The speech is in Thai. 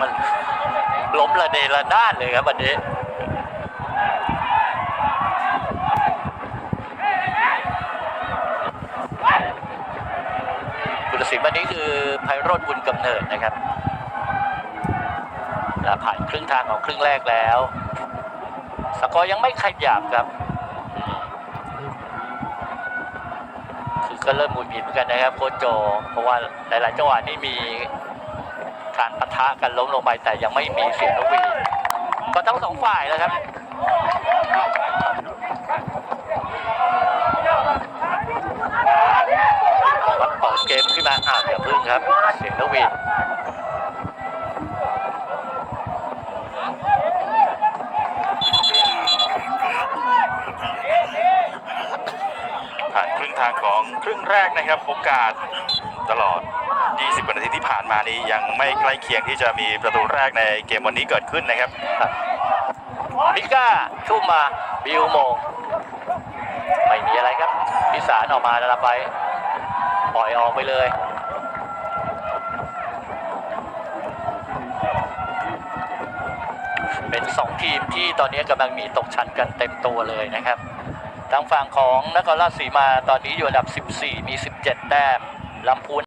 มันล้มระเนระนาดเลยครับวันนี้ผู้ตัดสินวันนี้คือไพโรธบุญกำเนิดนะครับและผ่านครึ่งทางของครึ่งแรกแล้ว สกอร์ยังไม่ขยับครับ คือก็เริ่มหมุนหงิดเหมือนกันนะครับโค้ชโจ เพราะว่าหลายๆจังหวะนี้มี การปะทะกันล้มลงไปแต่ยังไม่มีเสียงนกหวีดก็ทั้งสองฝ่ายแล้วครับวัดเป่าเกมขึ้นมาอ่าวอย่าพึ่งครับ เสียงนกหวีดผ่านครึ่งทางของครึ่งแรกนะครับโอกาสตลอด 20 กว่านาทีที่ผ่านมานี้ยังไม่ใกล้เคียงที่จะมีประตูแรกในเกมวันนี้เกิดขึ้นนะครับมิก้าชุ่มมาบิวโมง ไม่มีอะไรครับพิสารออกมาแล้วไปปล่อยออกไปเลยเป็นสองทีมที่ตอนนี้กำลังมีตกชั้นกันเต็มตัวเลยนะครับ ทางฝั่งของนครราชสีมาตอนนี้อยู่อันดับ 14 มี 17 แต้มลำพูน